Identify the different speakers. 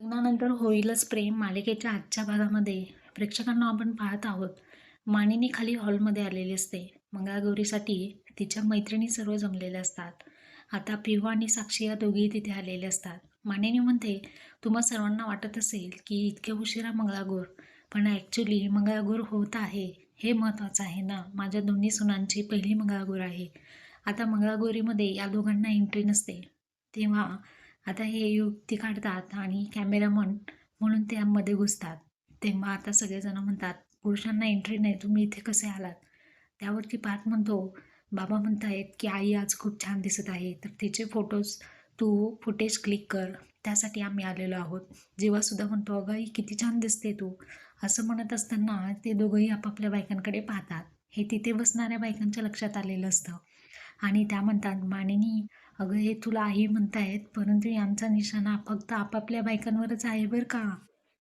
Speaker 1: लग्नानंतर होईलच प्रेम मालिकेच्या आजच्या भागामध्ये. प्रेक्षकांना आपण पाहत आहोत. मानिनी खाली हॉलमध्ये आलेली असते. मंगळागौरीसाठी तिच्या मैत्रिणी सर्व जमलेल्या असतात. आता पिहू आणि साक्षी या दोघी तिथे आलेले असतात. मानिनी म्हणते तुम्हा सर्वांना वाटत असेल की इतक्या उशिरा मंगळागौर पण ॲक्च्युली मंगळागौर होत आहे. हे महत्त्वाचं आहे ना? माझ्या दोन्ही सुनांची पहिली मंगळागौर आहे. आता मंगळागौरीमध्ये या दोघांना एंट्री नसते. तेव्हा आता हे युक्ती काढतात आणि कॅमेरामन म्हणून त्यामध्ये घुसतात. तेव्हा आता सगळेजण म्हणतात पुरुषांना एंट्री नाही तुम्ही इथे कसे आलात? त्यावरती पाहत म्हणतो बाबा म्हणतायत की आई आज खूप छान दिसत आहे तर तिचे फोटोज तू फुटेज क्लिक कर त्यासाठी आम्ही आलेलो आहोत. जेव्हासुद्धा म्हणतो अगं आई किती छान दिसते तू. असं म्हणत असताना ते दोघंही आपापल्या बायकांकडे पाहतात. हे तिथे बसणाऱ्या बायकांच्या लक्षात आलेलं असतं. आणि त्या म्हणतात मानिनी अगं हे तुला आई म्हणतायत परंतु यांचा निशाणा फक्त आपापल्या बायकांवरच आहे बरं का?